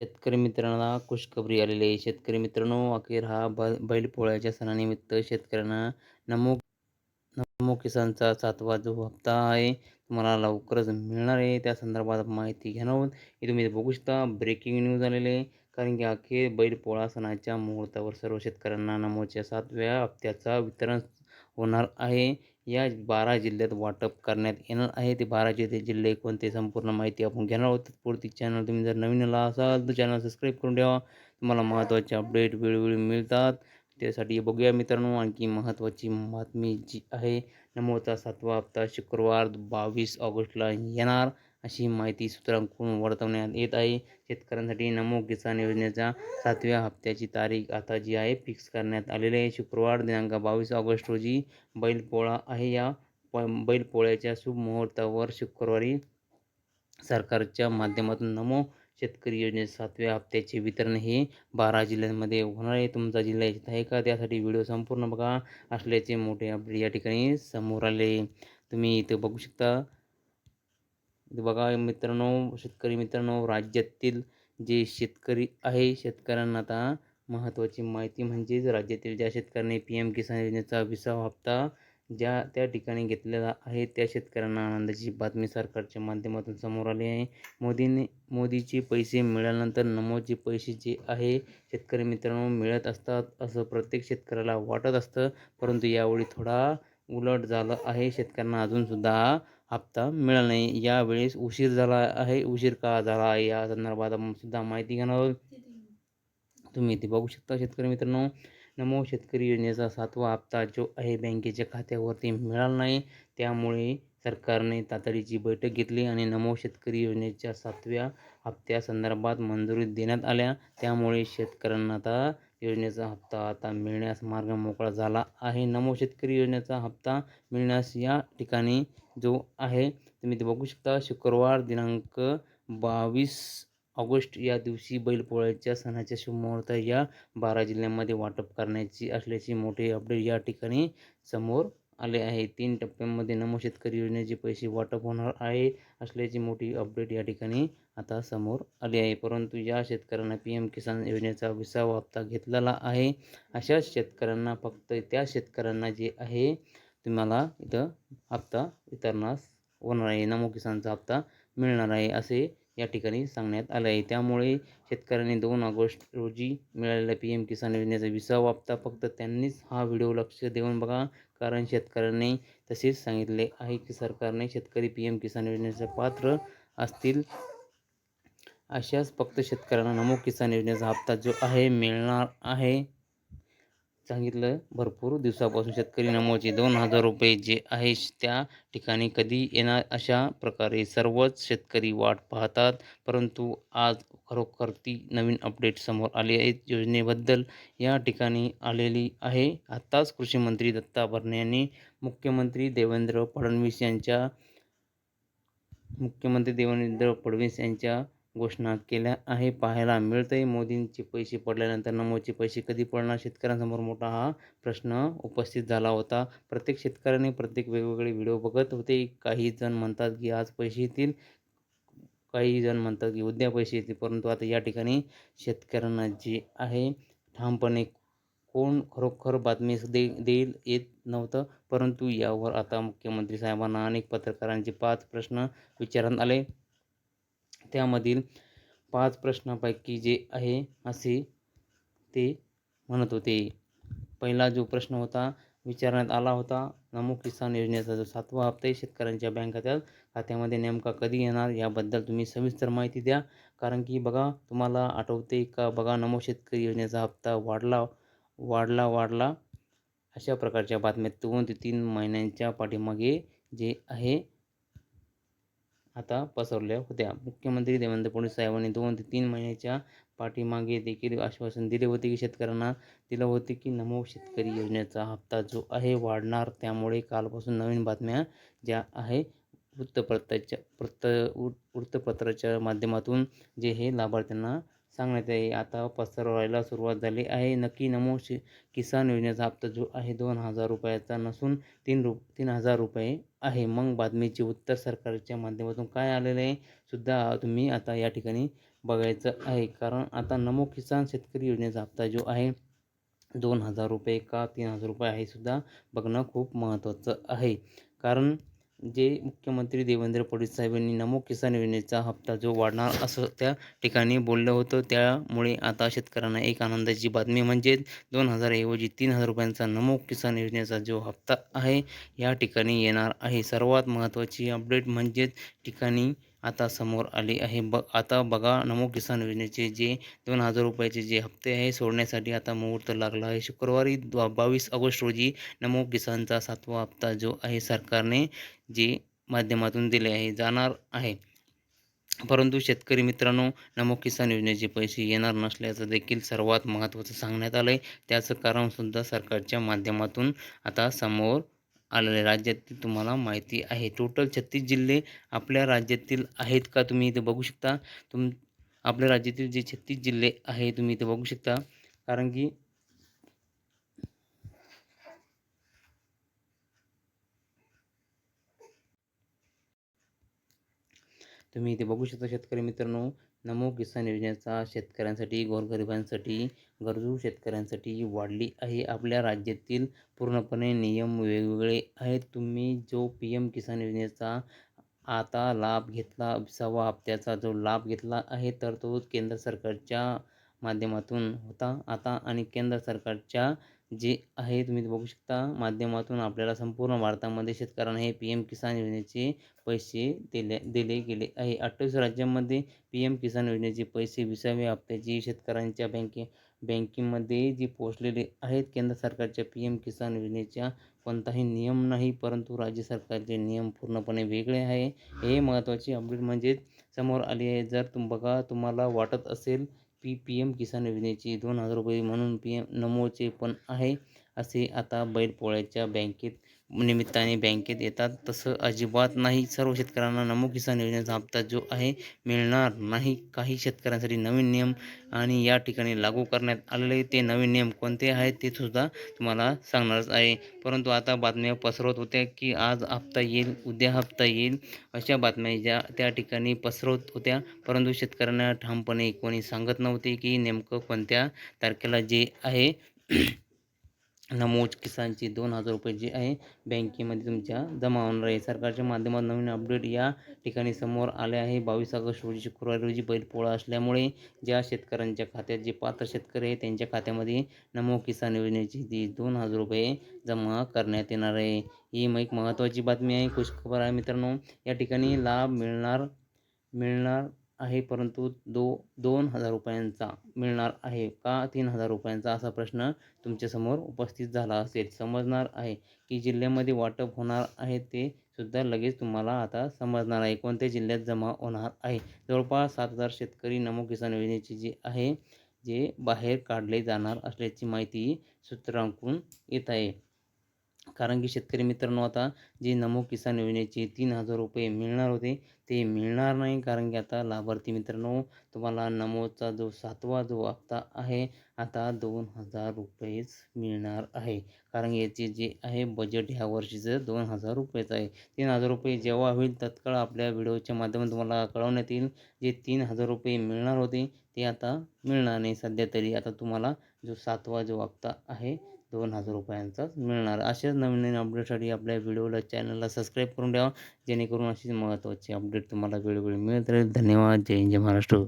शेतकरी मित्रांना खुशखबरी आलेली आहे. शेतकरी मित्रांनो अखेर हा ब बैलपोळ्याच्या सणानिमित्त शेतकऱ्यांना नमो नमो किसानचा सातवा जो हप्ता आहे तुम्हाला लवकरच मिळणार आहे. त्या संदर्भात माहिती घेणार आहोत हे तुम्ही बघू शकता. ब्रेकिंग न्यूज आलेले आहे. कारण की अखेर बैलपोळा सणाच्या मुहूर्तावर सर्व शेतकऱ्यांना नमोच्या सातव्या हप्त्याचा वितरण होणार आहे. या बारा जिल्ह्यात वाटप करण्यात येणार आहे. ते बारा जिल्हे जिल्हे कोणते संपूर्ण माहिती आपण घेणार आहोत. तत्पुरती चॅनल तुम्ही जर नवीन आला असाल तर चॅनल सबस्क्राईब करून ठेवा. तुम्हाला महत्त्वाचे अपडेट वेळोवेळी मिळतात. त्यासाठी बघूया मित्रांनो आणखी महत्त्वाची बातमी जी आहे. नमोचा सातवा हप्ता शुक्रवार बावीस ऑगस्टला येणार. अशी माहिती सूत्रांकडून वर्तवण्यात येत आहे. शेतकऱ्यांसाठी नमो किसान योजनेच्या सातव्या हप्त्याची तारीख आता जी आहे फिक्स करण्यात आलेली आहे. शुक्रवार दिनांक बावीस ऑगस्ट रोजी बैलपोळा आहे. या प बैलपोळ्याच्या शुभ मुहूर्तावर शुक्रवारी सरकारच्या माध्यमातून नमो शेतकरी योजने सातव्या हप्त्याचे वितरण हे बारा जिल्ह्यांमध्ये होणार आहे. तुमचा जिल्हा येत आहे का? त्यासाठी व्हिडिओ संपूर्ण बघा. असल्याचे मोठे अपडेट या ठिकाणी समोर आले. तुम्ही इथं बघू शकता. म्हणजे बघा मित्रांनो शेतकरी मित्रांनो राज्यातील जे शेतकरी आहे शेतकऱ्यांना आता महत्त्वाची माहिती म्हणजेच राज्यातील ज्या शेतकऱ्यांनी पी एम किसान योजनेचा विसावा हप्ता ज्या त्या ठिकाणी घेतलेला आहे त्या शेतकऱ्यांना आनंदाची बातमी सरकारच्या माध्यमातून समोर आली आहे. मोदींनी मोदीचे पैसे मिळाल्यानंतर नमोचे पैसे जे आहे शेतकरी मित्रांनो मिळत असतात असं प्रत्येक शेतकऱ्याला वाटत असतं. परंतु यावेळी थोडा उलट झालं आहे. शेतकऱ्यांना अजूनसुद्धा हप्ता मिळाला नाही. यावेळेस उशीर झाला आहे. उशीर का झाला आहे? या संदर्भात सुद्धा माहिती घेणार आहोत. तुम्ही इथे बघू शकता शेतकरी मित्रांनो. नमो शेतकरी योजनेचा सातवा हप्ता जो आहे बँकेच्या खात्यावरती मिळाला नाही. त्यामुळे सरकारने तातडीची बैठक घेतली आणि नमो शेतकरी योजनेच्या सातव्या हप्त्यासंदर्भात मंजुरी देण्यात आल्या. त्यामुळे शेतकऱ्यांना आता योजनेचा हप्ता आता मिळण्यास मार्ग मोकळा झाला आहे. नमो शेतकरी योजनेचा हप्ता मिळण्यास या ठिकाणी जो आहे तुम्ही ते बघू शकता. शुक्रवार दिनांक बावीस ऑगस्ट या दिवशी बैलपोळ्याच्या सणाच्या शुभमुहूर्त या बारा जिल्ह्यांमध्ये वाटप करण्याची असल्याची मोठे अपडेट या ठिकाणी समोर आले आहे. तीन टप्प्यांमध्ये नमो शेतकरी योजनेचे पैसे वाटप होणार आहे असल्याची मोठी अपडेट या ठिकाणी आता समोर आली आहे. परंतु या शेतकऱ्यांना पी एम किसान योजनेचा विसावा हप्ता घेतलेला आहे. अशाच शेतकऱ्यांना फक्त त्या शेतकऱ्यांना जे आहे तुम्हाला इथं हप्ता वितरणास होणार आहे. नमो किसानचा हप्ता मिळणार आहे असे या ठिकाणी सांगण्यात आलं आहे. त्यामुळे शेतकऱ्यांनी दोन ऑगस्ट रोजी मिळालेल्या पी एम किसान योजनेचा विसावा हप्ता फक्त त्यांनीच हा व्हिडिओ लक्ष देऊन बघा. कारण शेतकऱ्यांनी तसेच सांगितले आहे की सरकारने शेतकरी पी एम किसान योजनेचे पात्र असतील अशाच फक्त शेतकऱ्यांना नमो किसान योजनेचा हप्ता जो आहे मिळणार आहे. सांगितलं. भरपूर दिवसापासून शेतकरी नमोचे दोन हजार रुपये जे आहे त्या ठिकाणी कधी येणार? अशा प्रकारे सर्वच शेतकरी वाट पाहतात. परंतु आज खरोखर ती नवीन अपडेट समोर आली आहेत योजनेबद्दल या ठिकाणी आलेली आहे. आत्ताच कृषी मंत्री दत्ता भरणे यांनी मुख्यमंत्री देवेंद्र फडणवीस यांच्या मुख्यमंत्री देवेंद्र फडणवीस यांच्या घोषणा केल्या आहे. पाहायला मिळतंय. मोदींचे पैसे पडल्यानंतर नमोचे पैसे कधी पडणार? शेतकऱ्यांसमोर मोठा हा प्रश्न उपस्थित झाला होता. प्रत्येक शेतकऱ्याने प्रत्येक वेगवेगळे व्हिडिओ बघत होते. काही जण म्हणतात की आज पैसे येतील. काही जण म्हणतात की उद्या पैसे येतील. परंतु आता या ठिकाणी शेतकऱ्यांना जे आहे ठामपणे कोण खरोखर बातमी दे देईल येत नव्हतं. परंतु यावर आता मुख्यमंत्री साहेबांना अनेक पत्रकारांचे पाच प्रश्न विचारण्यात आले. त्यामधील पाच प्रश्नापैकी जे आहे असे ते म्हणत होते. पहिला जो प्रश्न होता विचारण्यात आला होता नमो किसान योजनेचा जो सातवा हप्ता आहे शेतकऱ्यांच्या बँक खात्यात खात्यामध्ये नेमका कधी येणार याबद्दल तुम्ही सविस्तर माहिती द्या. कारण की बघा तुम्हाला आठवते का? बघा नमो शेतकरी योजनेचा हप्ता वाढला वाढला वाढला. अशा प्रकारच्या बातम्या दोन ते तीन महिन्यांच्या पाठीमागे जे आहे आता पसरल्या होत्या. मुख्यमंत्री देवेंद्र फडणवीस साहेबांनी दोन ते तीन महिन्याच्या पाठीमागे देखील आश्वासन दिले होते की शेतकऱ्यांना दिलं होते की नमो शेतकरी योजनेचा हप्ता जो आहे वाढणार. त्यामुळे कालपासून नवीन बातम्या ज्या आहे वृत्तपत्राच्या वृत्त वृत्तपत्राच्या माध्यमातून जे हे लाभार्थ्यांना सांगण्यात आहे आता पसरवायला सुरुवात झाली आहे. नक्की नमो शि किसान योजनेचा हप्ता जो आहे दोन हजार रुपयाचा नसून तीन रु तीन हजार रुपये आहे. मग बातमीचे उत्तर सरकारच्या माध्यमातून काय आलेलं आहे सुद्धा तुम्ही आता या ठिकाणी बघायचं आहे. कारण आता नमो किसान शेतकरी योजनेचा हप्ता जो आहे दोन हजार रुपये का तीन हजार रुपये आहे सुद्धा बघणं खूप महत्त्वाचं आहे. कारण जे मुख्यमंत्री देवेंद्र फडणवीस साहेबांनी नमो किसान योजनेचा हप्ता जो वाढणार असं त्या ठिकाणी बोललं होतं त्यामुळे आता शेतकऱ्यांना एक आनंदाची बातमी. म्हणजे दोन हजारऐवजी तीन हजार रुपयांचा नमो किसान योजनेचा जो हप्ता आहे या ठिकाणी येणार आहे. सर्वात महत्त्वाची अपडेट म्हणजेच ठिकाणी आता समोर आली आहे. ब आता बघा नमो किसान योजनेचे जे दोन हजार रुपयाचे जे हप्ते आहे सोडण्यासाठी आता मुहूर्त लागला आहे. शुक्रवारी बावीस ऑगस्ट रोजी नमो किसानचा सातवा हप्ता जो आहे सरकारने जे माध्यमातून दिले आहे जाणार आहे. परंतु शेतकरी मित्रांनो नमो किसान योजनेचे पैसे येणार नसल्याचं देखील सर्वात महत्त्वाचं सांगण्यात आलं आहे त्याचं कारणसुद्धा सरकारच्या माध्यमातून आता समोर आलेले राज्यातील तुम्हाला माहिती आहे. टोटल छत्तीस जिल्हे आपल्या राज्यातील आहेत का तुम्ही इथे बघू शकता? तुम आपल्या राज्यातील जे छत्तीस जिल्हे आहे तुम्ही इथे बघू शकता. कारण की तुम्ही इथे बघू शकता शेतकरी मित्रांनो नमो किसान योजनेचा शेतकऱ्यांसाठी गोरगरिबांसाठी गरजू शेतकऱ्यांसाठी वाढली आहे. आपल्या राज्यातील पूर्णपणे नियम वेगवेगळे आहेत. तुम्ही जो पी एम किसान योजनेचा आता लाभ घेतला विसावा हप्त्याचा जो लाभ घेतला आहे तर तो केंद्र सरकारच्या माध्यमातून होता. आता आणि केंद्र सरकारच्या जे आहे तुम्ही बघू शकता. माध्यमातून आपल्याला संपूर्ण भारतामध्ये शेतकऱ्यांना हे पी एम किसान योजनेचे पैसे दिले दिले गेले आहे. अठ्ठावीस राज्यांमध्ये पी एम किसान योजनेचे पैसे विसाव्या हप्त्याची शेतकऱ्यांच्या बँके बँकेमध्ये जी पोचलेले आहेत. केंद्र सरकारच्या पी एम किसान योजनेच्या कोणताही नियम नाही परंतु राज्य सरकारचे नियम पूर्णपणे वेगळे आहे. हे महत्त्वाची अपडेट म्हणजे समोर आली आहे. जर तुम बघा तुम्हाला वाटत असेल पी पी एम किसान योजनेची दोन हजार रुपये म्हणून पी एम नमोचे पण आहे असे आता बैलपोळ्याच्या बँकेत निमित्ताने बँकेत येतात. तसं अजिबात नाही. सर्व शेतकऱ्यांना नमो किसान योजनेचा हप्ता जो आहे मिळणार नाही. काही शेतकऱ्यांसाठी नवीन नियम आणि या ठिकाणी लागू करण्यात आलेले ते नवीन नियम कोणते आहेत ते सुद्धा तुम्हाला सांगणारच आहे. परंतु आता बातम्या पसरवत होत्या की आज हप्ता येईल उद्या हप्ता येईल अशा बातम्या ज्या त्या ठिकाणी पसरवत होत्या. परंतु शेतकऱ्यांना ठामपणे कोणी सांगत नव्हते की नेमकं कोणत्या तारखेला जे आहे नमोज किसानची दोन हजार रुपये जे आहे बँकेमध्ये तुमच्या जमा होणार आहे. सरकारच्या माध्यमात नवीन अपडेट या ठिकाणी समोर आले आहे. बावीस ऑगस्ट रोजी शुक्रवारी रोजी बैलपोळा असल्यामुळे ज्या शेतकऱ्यांच्या खात्यात जे पात्र शेतकरी आहे त्यांच्या खात्यामध्ये नमो किसान योजनेची ती दोन हजार रुपये जमा करण्यात येणार आहे. ही एक महत्त्वाची बातमी आहे. खुशखबर आहे मित्रांनो या ठिकाणी लाभ मिळणार मिळणार आहे परंतु दो दोन हजार रुपयांचा मिळणार आहे का तीन हजार रुपयांचा असा प्रश्न तुमच्यासमोर उपस्थित झाला असेल. समजणार आहे की जिल्ह्यामध्ये वाटप होणार आहे ते सुद्धा लगेच तुम्हाला आता समजणार आहे. कोणत्या जिल्ह्यात जमा होणार आहे? जवळपास सात हजार शेतकरी नमो किसान योजनेची जी आहे जे बाहेर काढले जाणार असल्याची माहिती सूत्रांकडून येत आहे. कारण की शेतकरी मित्रांनो आता जे नमो किसान योजनेचे तीन हजार रुपये मिळणार होते ते मिळणार नाही. कारण की आता लाभार्थी मित्रांनो तुम्हाला नमोचा जो सातवा जो हप्ता आहे आता दोन हजार रुपयेच मिळणार आहे. कारण याचे जे आहे बजेट ह्या वर्षीचं दोन हजार रुपयेच आहे. तीन हजार रुपये जेव्हा होईल तत्काळ आपल्या व्हिडिओच्या माध्यमातून तुम्हाला कळवण्यात येईल. जे तीन हजार रुपये मिळणार होते ते आता मिळणार नाही. सध्या तरी आता तुम्हाला जो सातवा जो हप्ता आहे दोन हजार रुपयांचाच मिळणार. असेच नवीन नवीन अपडेटसाठी आपल्या व्हिडिओला चॅनलला सबस्क्राईब करून द्यावा जेणेकरून अशीच महत्त्वाची अपडेट तुम्हाला वेळोवेळी मिळत राहील. धन्यवाद. जय हिंद जय महाराष्ट्र.